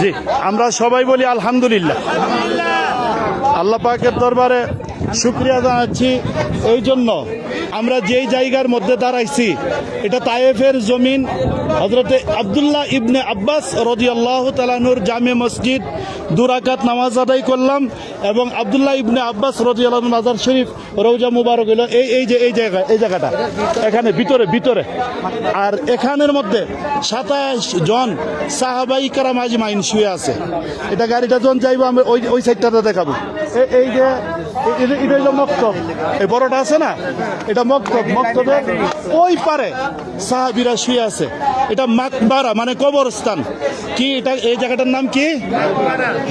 জি আমরা সবাই বলি আলহামদুলিল্লাহ। আল্লাহ পাকের দরবারে শুক্রিয়া জানাচ্ছি। এই জন্য আমরা যেই জায়গার মধ্যে দাঁড়াইছি, এটা তায়েফের জমিন। হজরতে আবদুল্লাহ ইবনে আব্বাস রদি আল্লাহ তালানুর জামে মসজিদ দুরাকাত নামাজ আদায় করলাম এবং আবদুল্লাহ ইবনে আব্বাস রদি আল্লাহ মাজার শরীফ রৌজা মুবারক হইল এই এই যে এই জায়গা এই জায়গাটা। এখানে ভিতরে ভিতরে। আর এখানের মধ্যে সাতাশ জন সাহাবাই কারাম আজমাইন শুয়ে আছে। এটা গাড়িটা যখন যাইবো আমরা ওই ওই সাইডটাতে দেখাবো। এই যে এটা হলো মক্তব। এই বড়টা আছে না? এটা মক্তব। মক্তবে ওই পারে সাহাবিরা শুয়ে আছে। এটা মাকবারা মানে কবরস্থান। কি এটা এই জায়গাটার নাম কি?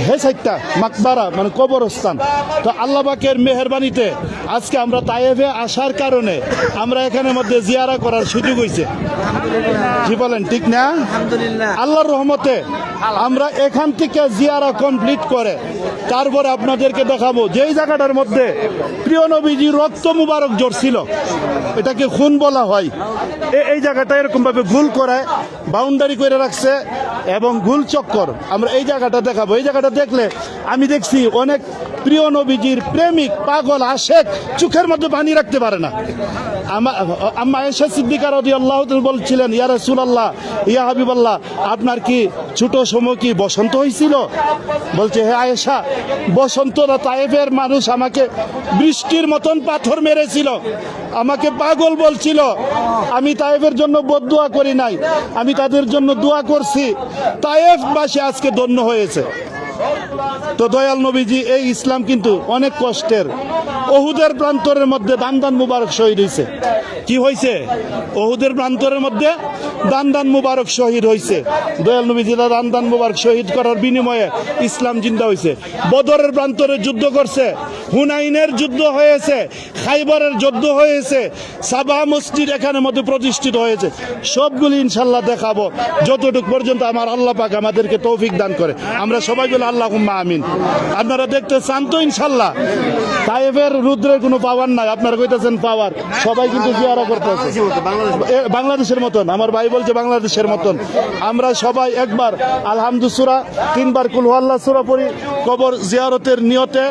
হে সাইডটা মাকবারা মানে কবরস্থান। তো আল্লাহ পাকের মেহরবানিতে আজকে আমরা তায়েফে আসার কারণে আমরা এখানের মধ্যে জিয়ারা করার সুযোগ হয়েছে কি বলেন ঠিক না? আল্লাহর রহমতে আমরা এখান থেকে জিয়ারা কমপ্লিট করে তারপরে আপনাদেরকে দেখাবো, যেই জায়গাটার মধ্যে প্রিয় নবীজি রক্ত মুবারক ছিল এটাকে খুন বলা হয়। এই জায়গাটা এরকম ভাবে ভুল করে বাউন্ডারি করে রাখছে এবং গুল চক্কর। আমরা এই জায়গাটা দেখাবো। এই জায়গাটা দেখলে আমি দেখছি অনেক প্রিয় নবীজির প্রেমিক, পাগল, আশেক চোখের মধ্যে পানি রাখতে পারে না। আমা এসা সিদ্দিকা রদি আল্লাহ বলছিলেন, ইয়া রাসূলুল্লাহ, ইয়া হাবিবাল্লাহ, আপনার কি ছোট সময় কি বসন্ত হয়েছিল বলছে হে আয়েশা, বসন্ত না, তায়েফের মানুষ আমাকে বৃষ্টির মতন পাথর মেরেছিল। আমাকে পাগল বলছিল। আমি তায়েফের জন্য বদুয়া করি নাই। আমি তাদের জন্য দোয়া করছি তায়েফবাসী আজকে ধন্য হয়েছে। তো দয়াল নবীজি, এই ইসলাম কিন্তু অনেক কষ্টের। অহুদের প্রান্তরের মধ্যে দান দান মুবারক শহীদ হয়েছে কি হয়েছে ওহুদের প্রান্তরের মধ্যে দান দান মুবারক শহীদ হয়েছে দয়াল নবীজি দান দান মুবারক শহীদ করার বিনিময়ে ইসলাম জিন্দা হয়েছে বদরের প্রান্তরে যুদ্ধ করছে, হুনাইনের যুদ্ধ হয়েছে, খাইবারের যুদ্ধ হয়েছে, সাবা মসজিদ এখানের মধ্যে প্রতিষ্ঠিত হয়েছে। সবগুলি ইনশাল্লাহ দেখাবো। যতটুক পর্যন্ত আমার আল্লাহ পাক আমাদেরকে তৌফিক দান করে। আমরা সবাই বলে আল্লাহ আমিন। আপনারা দেখতে চান তো ইনশাল্লাহ। তাইফের রুদ্রের কোনো পাওয়ার নাই। আপনারা কইতেছেন পাওয়ার সবাই কিন্তু জিয়ারা করতেছে। বাংলাদেশের মতন। আমার ভাই বলছে বাংলাদেশের মতন। আমরা সবাই একবার আলহামদুসুরা, তিনবার কুলহাল্লা সুরা পড়ি, কবর জিয়ারতের নিয়তে।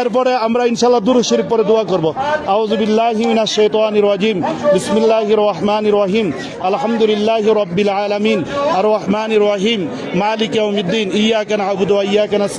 এরপরে আমরা ইনশাল্লাহ দুরু শরীফ পরে দোয়া করব। আউযুবিল্লাহি মিনাশ শাইতানির রাজিম। বিসমিল্লাহির রহমানির রহিম। আলহামদুলিল্লাহ রাব্বিল আলামিন। আর রহমানির রহিম। মালিক ইয়া ইয়াউমিদ্দিন। ইয়াকা না'বুদু ওয়া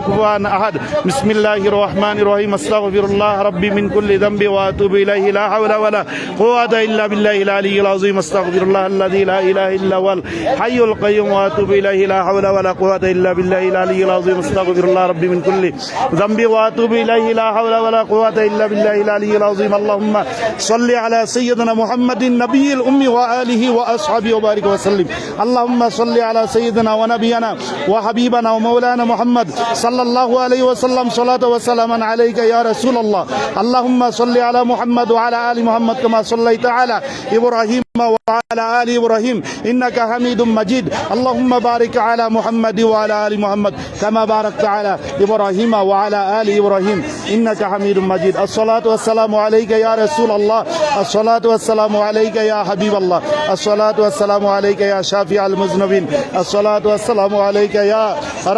كفوان أحد. بسم الله الرحمن الرحيم. أستغفر الله ربي من كل ذنب وأتوب إليه. لا حول ولا قوة إلا بالله العلي العظيم. أستغفر الله الذي لا إله إلا هو الحي القيوم وأتوب إليه. لا حول ولا قوة إلا بالله العلي العظيم. أستغفر الله ربي من كل ذنب وأتوب إليه. لا حول ولا قوة إلا بالله العلي العظيم. اللهم صل على سيدنا محمد النبي الأمي وآله وأصحابه وبارك وسلم. اللهم صل على سيدنا ونبينا وحبيبنا ومولانا محمد সাল্লাল্লাহু আলাইহি ওয়া সাল্লাম সালাতু ওয়া সালামান আলাইকা ইয়া রাসূলুল্লাহ। আল্লাহুম্মা সাল্লি আলা মুহাম্মদ ওয়া আলা আলি মুহাম্মদ কামা সাল্লাইতা আলা ইব্রাহিম। وعلى آل إبراهيم إنك حميد مجيد اللهم بارك على محمد وعلى آل محمد كما باركت على إبراهيم وعلى آل إبراهيم إنك حميد مجيد الصلاة والسلام عليك يا رسول الله الصلاة والسلام عليك يا حبيب الله الصلاة والسلام عليك يا شافع المذنبين الصلاة والسلام عليك يا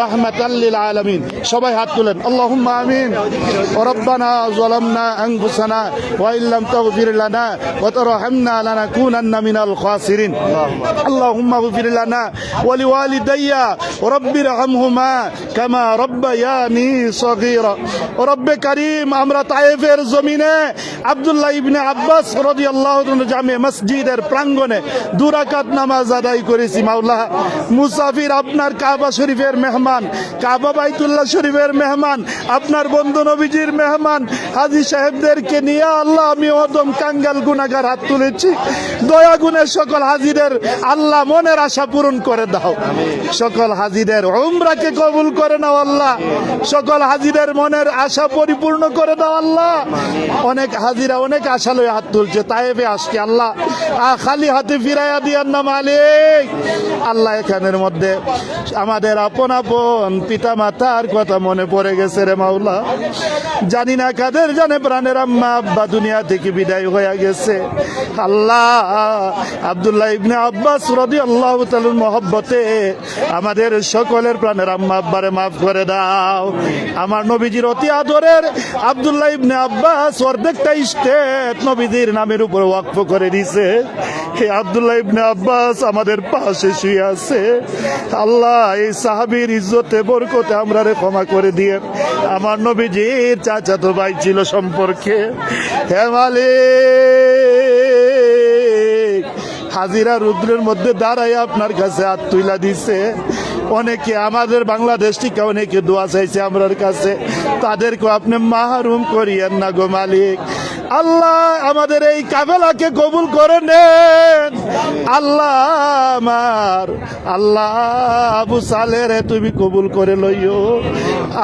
رحمة للعالمين সবাই হাত তুলেন اللهم آمين ربنا ظلمنا أنفسنا وإن لم تغفر لنا وترحمنا لنكونن من الخاسرين اللهم اغفر لنا ولوالدي رب ارحمهما كما ربياني صغيرا رب كريم আমরা তায়েফের জমিনে আব্দুল্লাহ ইবনে আব্বাস রাদিয়াল্লাহু তাআলা জামে মসজিদের প্রাঙ্গণে দুরাকাত নামাজ আদায় করেছি মাওলা মুসাফির আপনার কাবা শরীফের মেহমান কাবা বাইতুল্লাহ শরীফের মেহমান আপনার বন্ধু নবীজির মেহমান হাজি সাহেবদেরকে নিয়ে আল্লাহ আমি অদম কাঙ্গাল গুনাগার হাত তুলেছি দয়া গুণে সকল হাজিদের আল্লাহ মনের আশা পূরণ করে দাও। সকল হাজিদের উমরাকে কবুল করে নাও আল্লাহ। সকল হাজিদের মনের আশা পরিপূর্ণ করে দাও আল্লাহ। অনেক হাজিরা অনেক আশা লয়ে হাত তুলছে তাইবে আজকে আল্লাহ। আ, খালি হাতে ফিরাইয়া দিয়ার না মালিক আল্লাহ এখানের মধ্যে আমাদের আপন আপন পিতা মাতার কথা মনে পড়ে গেছে রে মাওলা। জানি না কাদের জানে প্রাণের আম্মা আব্বা দুনিয়া থেকে বিদায় হয়ে গেছে। আল্লাহ আব্দুল্লাহ ইবনে আব্বাস রদি আল্লাহ মহব্বতে আমাদের সকলের প্রাণের আম্মা আব্বারে মাফ করে দাও। আমার নবীজির অতি আদরের আব্দুল্লাহ ইবনে আব্বাস অর্ধেকটা স্টেট নবীজির নামের উপর ওয়াকফ করে দিছে। হে আব্দুল্লাহ ইবনে আব্বাস, আমাদের পাশে শুয়ে আছে। আল্লাহ, এই সাহাবীর ইজ্জতে, বরকতে আমরা রে ক্ষমা করে দিয়ে আমার নবীজির চাচাতো ভাই ছিল সম্পর্কে। হে মালিক! হাজিরা রুদ্রের মধ্যে দাঁড়াই আপনার কাছে হাত তুইলা দিছে। অনেকে আমাদের বাংলাদেশ থেকে অনেকে দোয়া চাইছে আমরার কাছে। তাদেরকে আপনি মাহরুম করিয়েন না গো মালিক। আল্লাহ আমাদের এই কাবেলাকে কবুল করে নেন। আল্লাহ আমার, আল্লাহ আবু সালের তুমি কবুল করে লইও।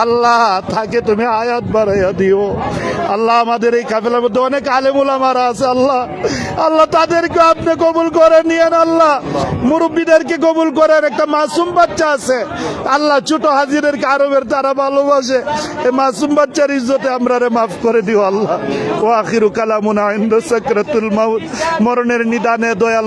আল্লাহ থাকে তুমি আয়াত বাড়াইয়া দিও। আল্লাহ আমাদের এই কাফেলার মধ্যে অনেক আলেমুল আমার আছে, আল্লাহ। আল্লাহ তাদেরকে আপনি কবুল করে নিয়েন, আল্লাহ। মুরব্বীদেরকে কবুল করেন, একটা মাসুম বাচ্চা আছে। আল্লাহ ছোট হাজিরেরকে আরবের তারা ভালোবাসে। এই মাসুম বাচ্চার ইজ্জতে আমরা রে মাফ করে দিও, আল্লাহ। ও আখিরু কালামুনা ইন্দু সাকরাতুল মরণের নিদানে দয়াল